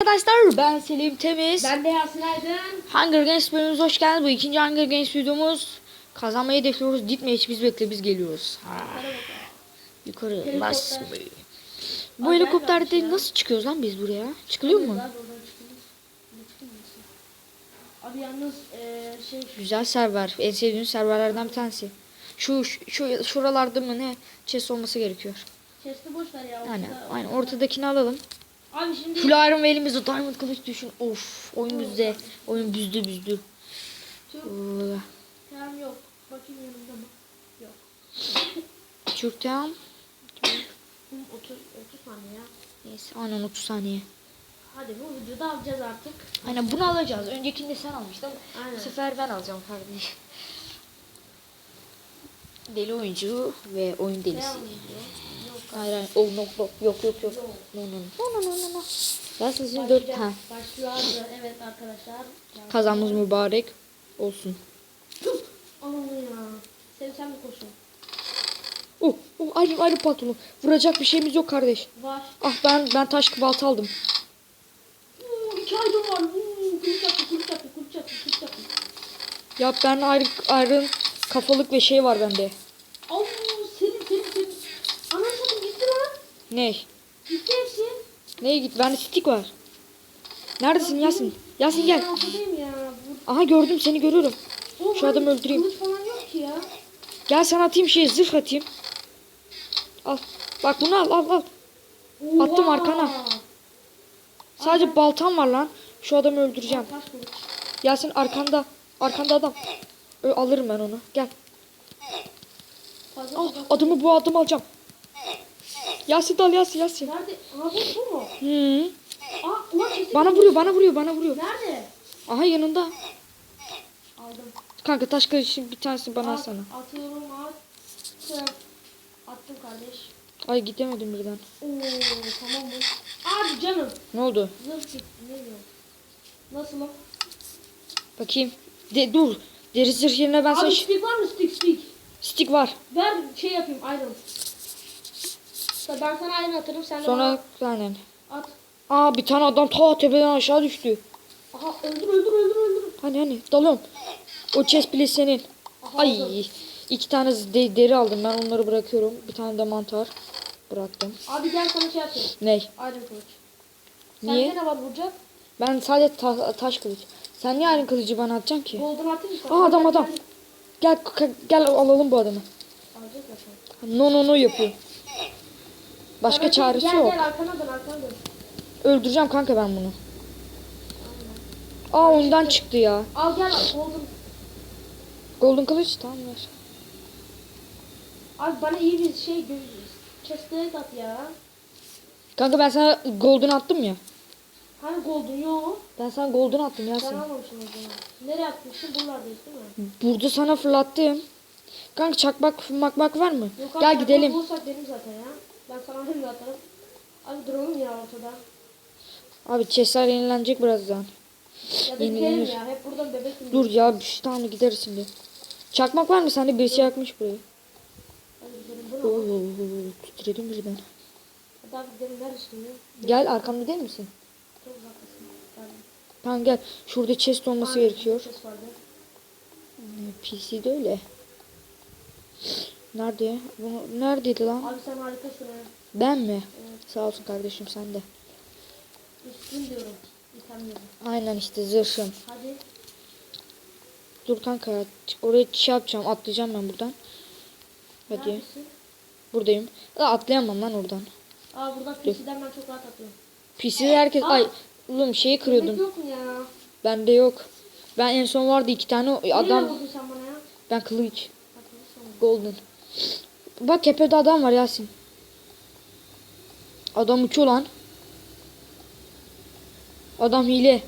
Arkadaşlar ben Selim Temiz. Ben de Yasin Aydın. Hunger Games bölümümüze hoş geldiniz. Bu ikinci Hunger Games videomuz. Kazanmayı hedefliyoruz. Gitme hiç biz bekle biz geliyoruz. Ha, yukarı bas. Bu helikopterde nasıl çıkıyoruz lan biz buraya? Çıkılıyor mu? Abi yalnız eee şey Güzel server. En sevdiğim serverlerden bir tanesi. Şu, şu şuralarda mı ne chest olması gerekiyor. chest'i boş ver ya. Yani aynen ortadakini alalım. Abi şimdi Full Iron ve elimizde Diamond kılıç düşün. Of oyun bizde. Oyun büzdü büzdü. Tamam yok. Bakayım yanımda mı? Yok. Türk'ten Kum 30 30 saniye ya. Neyse aynen 30 saniye. Hadi bu videoda alacağız artık. Aynen bunu alacağız. Öncekinde sen almıştın. Aynen. Bu sefer ben alacağım kardeş. Deli oyuncu ve oyun delisi. Devam ediyor. Hayır hayır. Oh, no, no. Yok yok yok. No no no no no no. Ben sizin 4 Başlayacak. ha. Başlıyordu. Evet arkadaşlar. Kazamız mübarek olsun. Aman ya. Sen sen mi koşun? Oh, oh ayrı ayrı pantolon. Vuracak bir şeyimiz yok kardeş. Var. Ah ben ben taş balta aldım. Oo, iki aydın var. Oo, kılıç yaptı, kılıç yaptı, kılıç yaptı, kılıç. Ya ben ayrı ayrı kafalık ve şey var bende. Oo, senin, senin, senin. Anasını gitti lan. Ne? Gitti hepsi. Neye git? Bende stick var. Neredesin Yasin? Yasin gel. Ya. Aha gördüm seni görüyorum. Oğlum, Şu adamı hani öldüreyim. Falan yok ki ya. Gel sana atayım şey zırh atayım. Al. Bak bunu al al al. Attım Oha! arkana. Sadece baltam var lan. Şu adamı öldüreceğim. Yasin arkanda. Arkanda adam. Ö, alırım ben onu. Gel. Fazla Al adımı bu adım alacağım. Yasin dal Yasin Yasin. Nerede? Aa bu, mu? Hı. Aa ulan. Bana vuruyor bana vuruyor bana vuruyor. Nerede? Aha yanında. Aldım. Kanka taş kılıçın bir tanesini bana Al, alsana. Atıyorum at. Tı. Attım kardeş. Ay gidemedim birden. Oo tamam bu. Abi canım. Ne oldu? Zırh çıktı. Ne diyor? Nasılım? Bakayım. De, dur. Deri zırh yerine ben sana Abi stick var mı stick stick? stick var. Ver şey yapayım iron. Ben sana iron atarım sen de Sonra aynen. at. Aa bir tane adam ta tepeden aşağı düştü. Aha öldür öldür öldür öldür. Hani hani dalıyorum. O chest bile senin. Aha, Ay aldım. iki tane de- deri aldım ben onları bırakıyorum. Bir tane de mantar bıraktım. Abi gel sana şey atayım. Ney? Iron kılıç. Niye? Sende ne var vuracak? Ben sadece ta- taş kılıç. Sen niye aynı kılıcı bana atacaksın ki? Golden atayım mı? Aa adam adam. gel. Gel alalım bu adamı. Alacak. No no no yapıyor. Başka Sana- çaresi gel, yok. Gel arkana dön arkana dön. Öldüreceğim kanka ben bunu. Aa oyundan çıktı ya. Al gel golden. Golden kılıç tamam ver. Abi bana iyi bir şey göz. Chestplate at ya. Kanka ben sana golden attım ya. Hani golden yok. Ben sana golden attım ya Ben sen. almamışım o zaman. Nereye atmışsın? Buralardayız değil mi? Burada sana fırlattım. Kanka çakmak makmak var mı? Yok Gel gidelim. Bulursak benim zaten ya. Ben sana hemen atarım. Abi duralım ya ortada. Abi chestler yenilenecek birazdan. Ya da Yenilenir. ya. Hep buradan bebek mi? Dur ya bir şey tamam gideriz şimdi. Çakmak var mı sende? Birisi yakmış burayı. Hadi gidelim. Oo, titredim birden. Hadi abi gidelim. Nerede şimdi? Gel arkamda değil misin? Çok. Tamam. Tamam gel. Şurada chest olması Aynen, gerekiyor. ses vardı. PC'de öyle. Nerede? Bu neredeydi lan? Abi sen harikasın ha. Ben mi? Evet. Sağ olsun kardeşim sen de. Üstün diyorum. İtem diyorum. Aynen işte zırhım. Hadi. Dur kanka ya. Oraya şey yapacağım. Atlayacağım ben buradan. Hadi. Neredesin? Buradayım. Aa, atlayamam lan oradan. Aa buradan PC'den ben çok rahat atıyorum. PC'de herkes... Aa. Ay oğlum şeyi kırıyordum. yok mu ya? Bende yok. Ben en son vardı iki tane Nereye adam. vurdun sen bana ya? Ben kılıç. Golden. Bak tepede adam var Yasin. Adam uçuyor lan. Adam hile.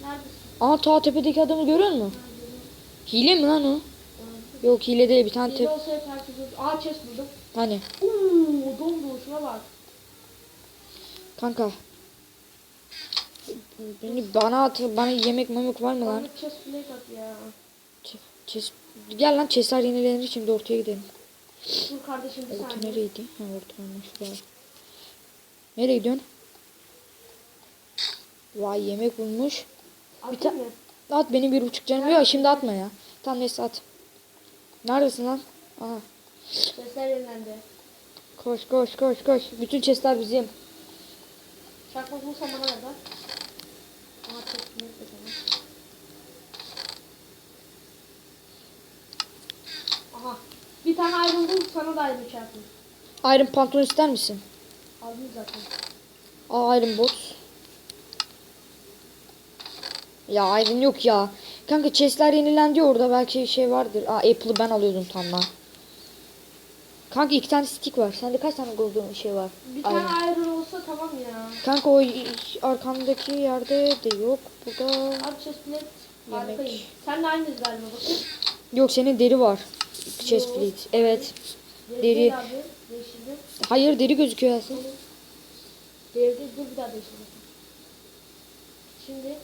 Neredesin? Aa ta tepedeki adamı görüyor musun? Hile mi lan o? Yok hile değil bir tane Hile tep. olsa hep herkes öldü. Aa chest buldum. Hani Uuu dondu şuna bak. kanka. Beni bana at bana yemek memek var mı lan? Bana chest plate at ya. Chest, gel lan chestler yenilenir şimdi ortaya gidelim. Dur kardeşim bir Orta saniye. nereydi? Ha orta şurada. Nereye gidiyorsun? Vay yemek bulmuş. Atayım ta- mı? At benim bir buçuk canım yok. Şimdi atma ya. Tamam neyse at. Neredesin lan? Aha. Sesler yenilendi. Koş koş koş koş. Bütün chestler bizim. Çakmak bulsam bana ver. Aha çok net de sana. Aha. Bir tane bul sana da iron çarpın. Iron pantolon ister misin? Aldım zaten. Aa Iron bot. Ya Iron yok ya. Kanka chestler yenilendi orada belki şey vardır. Aa Apple'ı ben alıyordum tam lan. Kanka iki tane stick var. Sende kaç tane golden şey var? Bir Iron. tane iron olsa tamam ya. Kanka o arkamdaki yerde de yok. Burada Abi chestplate Yemek. harikayım. Sen de aynıyız galiba bakın. yok senin deri var. Chest plate. Evet. Deri. Hayır deri gözüküyor Yasin. Deri dur bir daha değiştirdim. Şimdi,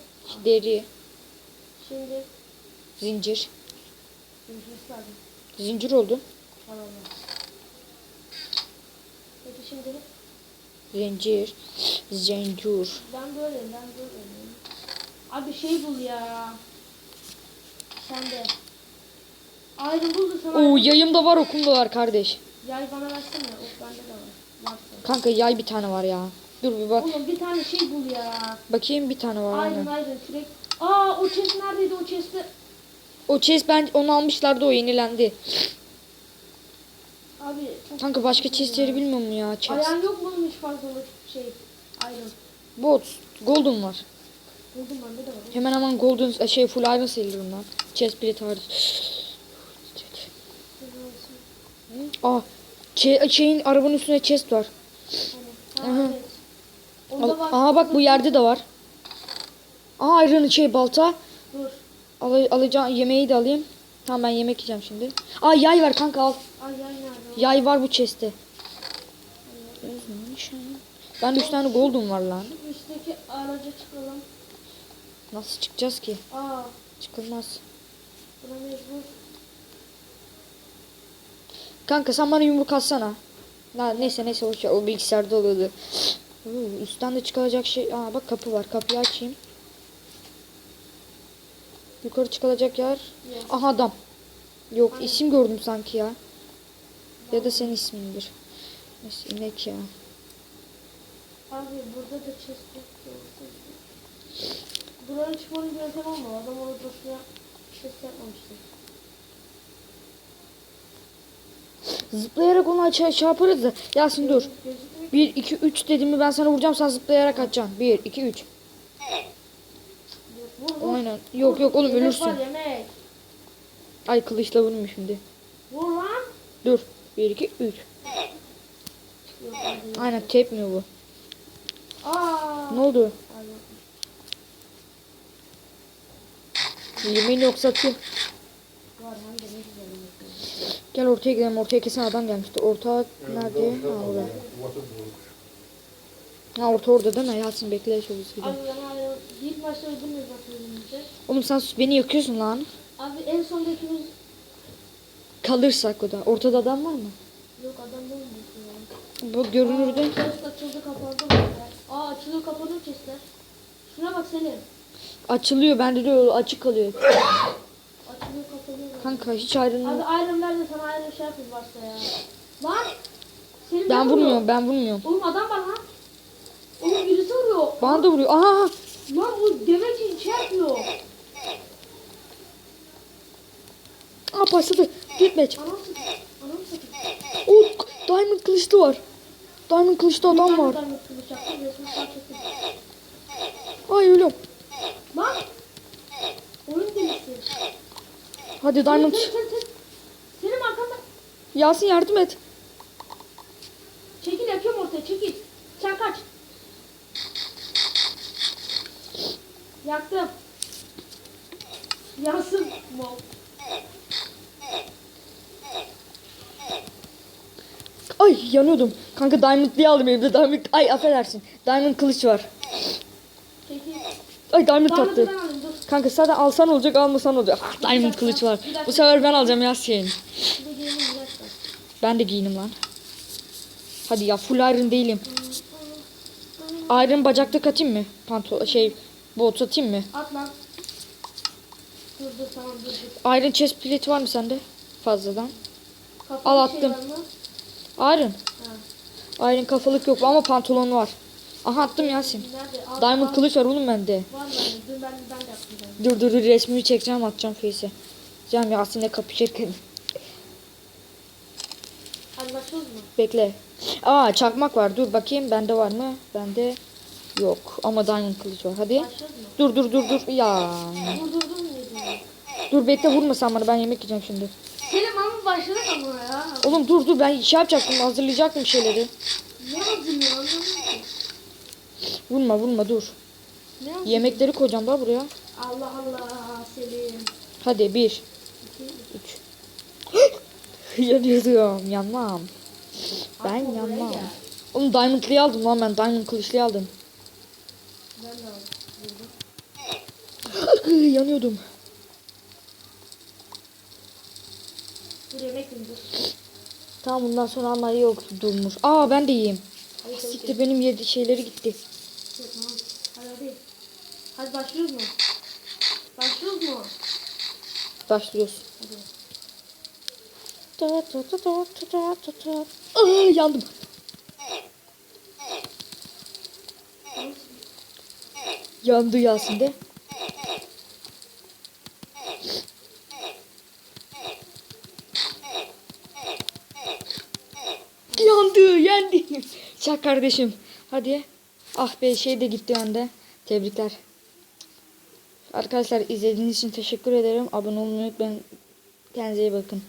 Deri, şimdi, zincir. Zincir oldu. Tamam. Peki şimdi Zincir. Zincir. ben böyle ben böyle. Abi şey bul ya. Sen de. Ayrı bul da sana. Oo yayım da var okum da var kardeş. Yay bana versene. Ok bende de var. Varsa. Kanka yay bir tane var ya. Dur bir bak. Oğlum bir tane şey bul ya. Bakayım bir tane var. Ayrın aynen. ayrın sürekli. Aa o chest neredeydi o chest'te? O chest ben onu almışlardı o yenilendi. Abi. Kanka başka kötü chest ya. chest? Ayağın yok mu hiç fazlalık şey? Ayrın. Bot. Golden var. Buldum bende de var. Hemen hemen golden şey full iron sayılırım lan. Chest plate hariç. Aa şey, şeyin arabanın üstünde chest var. Ha, Aha. evet. Var. Aha bak bu yerde de var. Aa iron şey balta. Dur. Al alacağım yemeği de alayım. Tamam ben yemek yiyeceğim şimdi. Aa yay var kanka al. Ay yay nerede? Yay var bu chest'te. Ben de 3 tane golden var lan. Üstteki araca çıkalım. Nasıl çıkacağız ki? Aa, Çıkılmaz. buna mecbur. Kanka sen bana yumruk atsana. Na, neyse neyse o, o bilgisayarda oluyordu. Üstten de çıkılacak şey. Aa bak kapı var. Kapıyı açayım. Yukarı çıkılacak yer. Yok. Aha adam. Yok isim gördüm sanki ya. Ya da senin ismindir. Neyse inek ya. Abi burada da chest. Buranın çıkmanın bir yöntemi var mı? Adam orada boşuna chest yapmamıştı. Zıplayarak onu aşağı şey yaparız da. Yasin dur. Gözükmüyor. 1, 2, 3 dediğimi ben sana vuracağım sen zıplayarak atacaksın. 1, 2, 3. Vur vur. Aynen. Yok yok oğlum ölürsün. Ay kılıçla vurmuş şimdi. Vur lan. Dur. 1, 2, 3. Yok, hadi. Aynen tepmiyor bu. Aa. Ne oldu? Yemeğin yoksa atayım. Var hem de ne güzel yemek. Gel ortaya gidelim. Ortaya kesin adam gelmişti. Orta nerede? Ha orada. Ha orta orada değil mi? Yasin bekle şöyle gidelim. Abi ben hala ilk başta öldürmüyoruz zaten önce. Oğlum sen beni yakıyorsun lan. Abi en sonda ikimiz Kalırsak o da. Ortada adam var mı? yok adam değil mi? Bu görünürde. Aa, açıldı kapandı. Aa açılıyor kapanıyor chestler. Şuna bak Selim. Açılıyor. Bende de öyle açık kalıyor. Kanka hiç ayrılmıyor. Abi Iron ver de sana Iron şey yapayım varsa ya. Lan! Selim Ben vurmuyorum. Ben vurmuyorum. Oğlum adam var lan. Oğlum birisi vuruyor. Bana da vuruyor. Aha. Lan bu demek ki şey yapıyor. Aa başladı. Gitmeç. Anam sıkı. Oh, diamond kılıçlı var. Diamond kılıçlı adam var. Ay ölüyorum. Lan! Oyun delisi. Hadi diamond. Selim, Selim, Selim. Selim arkanda. Yasin yardım et. Çekil yakıyorum ortaya çekil. Sen kaç. Yaktım. Yansın. Ay yanıyordum. Kanka diamond diye aldım elimde. Diamond. Ay affedersin. Diamond kılıç var. Ay diamond taktı. Kanka zaten alsan olacak almasan olacak. Ah, diamond kılıç var. Bu sefer ben alacağım dakika. Ben de giyinim lan. Hadi ya full iron değilim. Iron bacakta katayım mı? Pantol şey bot atayım mı? At lan. Dur dur tamam dur dur. Iron chest plate var mı sende? Fazladan. Kapalı Al, şey attım. mı? Iron. Ha. Iron kafalık yok ama pantolon var. Aha attım Yasin. Nerede? Diamond kılıç var oğlum bende. Mı? Dur ben ben de yaptım. Dur dur dur resmini çekeceğim atacağım face'e. Cem Yasin'le kapışırken. Başlıyoruz mu? Bekle. Aa çakmak var. Dur bakayım bende var mı? Bende yok. Ama diamond kılıç var. Hadi. Dur dur dur dur. Ya. Vurdurdun mu yedin? Dur bekle vurma sen bana ben yemek yiyeceğim şimdi. Selim ama başladık ama ya. Oğlum dur dur ben şey yapacaktım hazırlayacaktım şeyleri. Ne hazırlıyor anlamadım ki. Vurma vurma dur. Ne hazırlıyor? Yemekleri koyacağım da buraya. Allah Allah Selim. Hadi bir. İki, Üç. Yanıyorum yanmam. Ben Atma yanmam. gel. Oğlum diamondlıyı aldım lan ben diamond kılıçlıyı aldım. Ben de vurdum. Yanıyordum. Dur yemek dur. Tamam bundan sonra ama yok durmuş. Aa ben de yiyeyim. Siktir benim yedi şeyleri gitti. ye. Tamam. Hadi hadi. Hadi başlıyoruz mu? Başlıyoruz mu? Başlıyoruz. Hadi. Ta ta ta ta ta ta ta ta. Aa, yandım. Yandı Yasin de. Yandı, yendi. Çak kardeşim. Hadi. Ah be şey de gitti önde. Tebrikler. Arkadaşlar izlediğiniz için teşekkür ederim. Abone olmayı unutmayın. Kendinize iyi bakın.